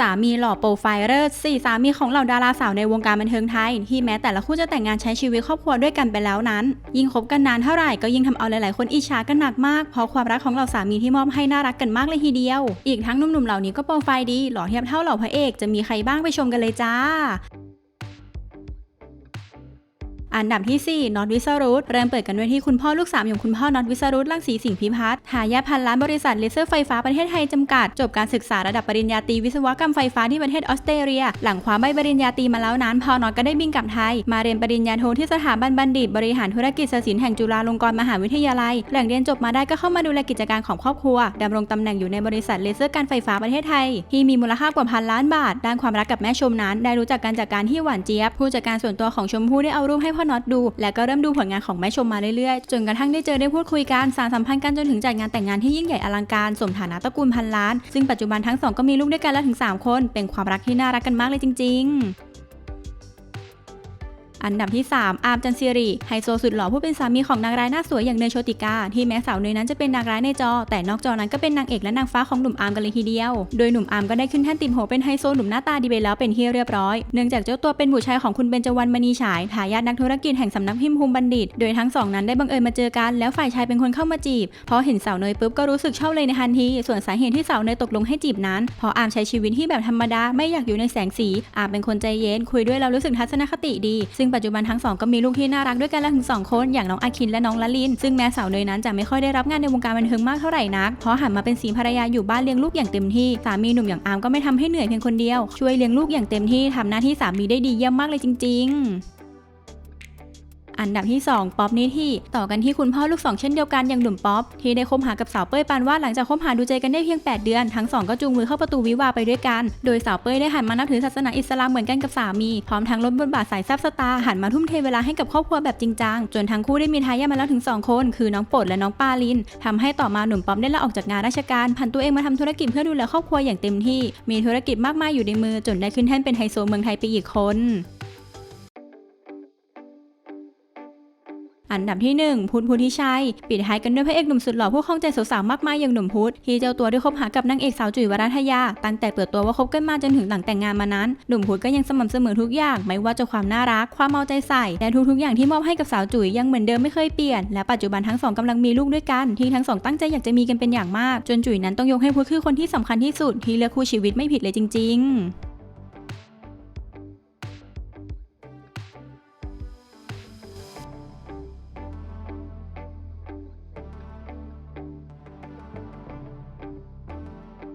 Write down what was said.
สามีหล่อโปรไฟล์เลอร์สี่สามีของเหล่าดาราสาวในวงการบันเทิงไทย ที่แม้แต่ละคู่จะแต่งงานใช้ชีวิตครอบครัวด้วยกันไปแล้วนั้น ยิ่งคบกันนานเท่าไหร่ก็ยิ่งทำเอาหลายๆ คนอิจฉากันหนักมาก เพราะความรักของเหล่าสามีที่มอบให้น่ารักกันมากเลยทีเดียว อีกทั้งหนุ่มๆเหล่านี้ก็โปรไฟล์ดีหล่อเทียบเท่าเหล่าพระเอกจะมีใครบ้างไปชมกันเลยจ้า อันดับที่ 4น็อตวิสรุตเริ่มเปิดกันด้วยที่คุณพ่อลูกสามอย่างคุณพ่อน็อตวิสรุตลังสีสิงห์พิพัฒน์ทายาทพันล้านบริษัทเลเซอร์ไฟฟ้าประเทศไทยจำกัด จบการศึกษาระดับปริญญาตรีวิศวกรรมไฟฟ้าที่ประเทศออสเตรเลีย หลังคว้าใบปริญญาตรีมาแล้วนั้นพอน็อตก็ได้บินกลับไทย มาเรียนปริญญาโทที่สถาบันบัณฑิต บริหารธุรกิจศิลป์แห่งจุฬาลงกรณ์มหาวิทยาลัย หลังเรียนจบมาได้ก็เข้ามาดูแลกิจการของครอบครัวดำรงตำแหน่งอยู่ในบริษัทเลเซอร์การไฟฟ้าประเทศไทย ที่มีมูลค่ากว่าพันล้านบาท ด้านความรักกับแม่ชมนั้น ได้รู้จักกันจากการที่หวานเจี๊ยบผู้จัดการส่วนตัวของชมพู่ได้เอารูปให้พ่อน็อตดู และก็เริ่มดูผลงานของแม่ชมมาเรื่อยๆ จนกระทั่งได้เจอได้พูดคุยกันสารสัมพันธ์กันจนถึงจัดงานแต่งงานที่ยิ่งใหญ่อลังการสมฐานะตระกูลพันล้าน ซึ่งปัจจุบันทั้งสองก็มีลูกด้วยกันแล้วถึง 3 คน เป็นความรักที่น่ารักกันมากเลยจริง ๆ อันดับที่ 3 อาร์มจันซีรีไฮโซสุดหล่อผู้เป็นสามีของนางร้ายหน้าสวยอย่างเนยโชติกา ที่แม้สาวเนยนั้นจะเป็นนางร้ายในจอ แต่นอกจอนั้นก็เป็นนางเอกและนางฟ้าของหนุ่มอาร์มกันเลยทีเดียว โดยหนุ่มอาร์มก็ได้ขึ้นแท่นติดโผเป็นไฮโซหนุ่มหน้าตาดีไปแล้วเป็นที่เรียบร้อย เนื่องจากเจ้าตัวเป็นบุตรชายของคุณเบญจวรรณมณีฉายทายาทนักธุรกิจแห่งสำนักพิมพ์ภูมิบัณฑิต โดยทั้งสองนั้นได้บังเอิญมาเจอกันแล้วฝ่ายชายเป็นคนเข้ามาจีบพอเห็นสาวเนยปุ๊บก็รู้สึกชอบเลยในทันที ส่วนสาเหตุที่สาวเนยตกลงให้จีบนั้นเพราะอาร์มใช้ชีวิตที่แบบธรรมดาไม่อยากอยู่ในแสงสีอาร์มเป็นคนใจเย็นคุยด้วยแล้วรู้สึกทัศนคติดี ซึ่งปัจจุบันทั้งสองก็มีลูกที่น่ารักด้วยกันแล้วถึงสองคนอย่างน้องอาคินและน้องละลิน ซึ่งแม้สาวเนยนั้นจะไม่ค่อยได้รับงานในวงการบันเทิงมากเท่าไหร่นักเพราะหันมาเป็นสีภรรยาอยู่บ้านเลี้ยงลูกอย่างเต็มที่สามีหนุ่มอย่างอาร์มก็ไม่ทำให้เหนื่อยเพียงคนเดียวช่วยเลี้ยงลูกอย่างเต็มที่ทำหน้าที่สามีได้ดีเยี่ยมมากเลยจริง ๆ อันดับที่ 2 ป๊อปนิธิต่อกันที่คุณพ่อลูกสองเช่นเดียวกันอย่างหนุ่มป๊อปที่ได้คบหากับสาวเป้ยปานวาดหลังจากคบหาดูใจกันได้เพียง 8 เดือนทั้งสองก็จูงมือเข้าประตูวิวาไปด้วยกัน โดยสาวเป้ยได้หันมานับถือศาสนาอิสลามเหมือนกันกับสามี พร้อมทั้งลดบทบาทสายแซับสตาร์หันมาทุ่มเทเวลาให้กับครอบครัวแบบจริงจังจนทั้งคู่ได้มีทายาทมาแล้วถึง 2 คน คือน้องโปรดและน้องปาลินทำให้ต่อมาหนุ่มป๊อปได้ลาออกจากงานราชการผันตัวเองมาทำธุรกิจเพื่อดูแลครอบครัวอย่างเต็มที่ มีธุรกิจมากมายอยู่ในมือจนได้ขึ้นแท่นเป็นไฮโซเมืองไทยไปอีกคน อันดับที่ 1 พุทธพุทธิชัย ปิดท้ายกันด้วยพระเอกหนุ่มสุดหล่อผู้คล้องใจสาวๆมากมายอย่างหนุ่มพุทธที่เจ้าตัวได้คบหากับนางเอกสาวจุ๋ยวรัตยา ตั้งแต่เปิดตัวว่าคบกันมาจนถึงหลังแต่งงานมานั้น หนุ่มพุทธก็ยังสม่ำเสมอทุกอย่าง ไม่ว่าจะความน่ารัก ความเอาใจใส่ และทุกๆอย่างที่มอบให้กับสาวจุ๋ยยังเหมือนเดิมไม่เคยเปลี่ยน และปัจจุบันทั้งสองกำลังมีลูกด้วยกัน ที่ทั้งสองตั้งใจอยากจะมีกันเป็นอย่างมาก จนจุ๋ยนั้นต้องยกให้พุทธคือคนที่สำคัญที่สุดที่เลือกคู่ชีวิตไม่ผิดเลยจริง ๆ